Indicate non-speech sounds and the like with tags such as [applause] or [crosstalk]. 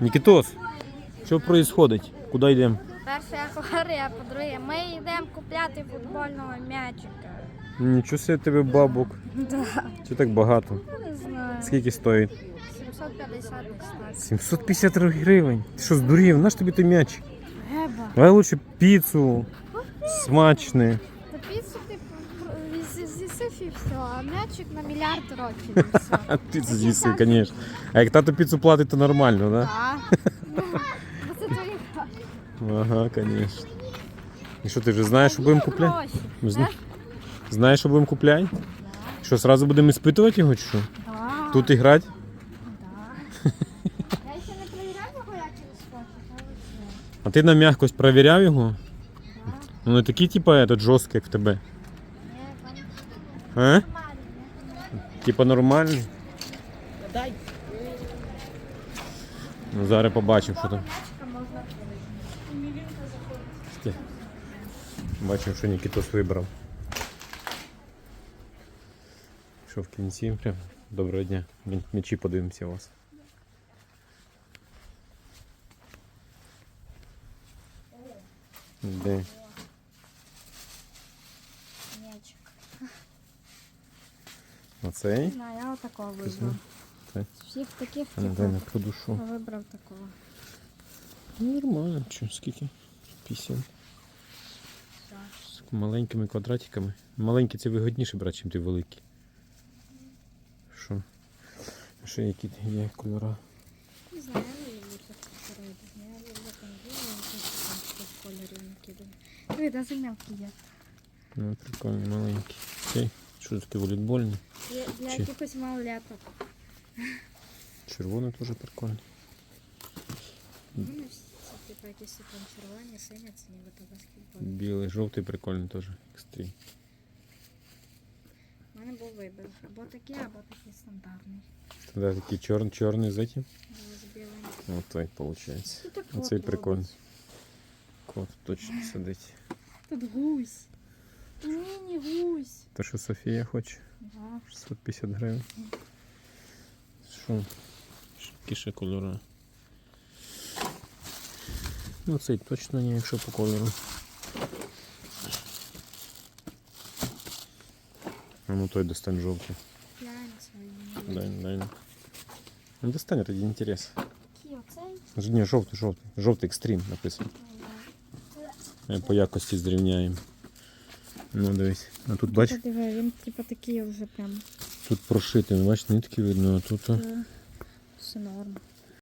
Нікітос, що відбувається? Куди йдемо? Перше акварія, по-друге, ми йдемо купляти футбольного м'ячика. Нічого себе тебе бабок. [laughs] Да. Чи так багато? Не знаю. Скільки стоїть? 750 десь 750 гривень. Ти що, здурів? Наш тобі той м'яч? Геба. Давай лучше піцу. Смачне. З'їсиш і все, а м'ячик на мільярд років і [laughs] все. А піцу з'їси, звісно. А як тато піцу платить, то нормально, да? Так. Бо це твої Ага, звісно. І що ти вже знаєш, що будемо купляти? гроші. Зна- Знаєш, що будемо купляти? Що, сразу будемо іспитувати його чи що? Да. Тут і грати? Я ще не перевіряю його, як він скочить, але все. А ти на м'якость перевіряв його? Ну не такий, типа, этот, жорсткий, як в тебе. А? Типа нормальний? Ну, зараз побачимо, що там. Бачимо, що Нікітос вибрав. Що в кінці прям. Доброго дня. М'ячі подивимося у вас. Де? М'ячик. Оцей? Не знаю, я отакого вибрав. Всіх таких, типу, дай на подушу. вибрав такого. Ну, Нормально, що, скільки? 50. З маленькими квадратиками. Маленькі це вигідніше брати, ніж ти великі. Що? Ще які є кольори? Не знаю, я не люблю цих кольорів. Я люблю там білий, таких кольорів накидаю. Диви, даже мелкі є. Ну, прикольні, маленькі. Окей. Що таке волейбольні? Для Чи- якихось малолеток. Червоний теж прикольний. Ну, всі, типу, якісь там червоні, сині, це нібито баскетбол. Білий, жовтий прикольний теж. Екстрім. У мене був вибір. Або такий, або такий стандартний. Тоді такий чор, чорний з этим. З білим. Вот той виходить. Ну, так Оцей от прикольний. Кот точно сидить. Тут гусь. Ні, не гусь. То, що Софія хоче. Да. 650 гривень. Що? Які ще кольори? Ну цей точно ні, якщо по кольору. А ну той достань жовтий. Дай, дай. Ну достань, ради інтерес. Ні, жовтий, жовтий. Жовтий екстрім написано. По якості зрівняємо. Ну дивись. А тут бач, диви, він типу такий вже прям тут прошитий, бач, нитки видно, а тут. все норм.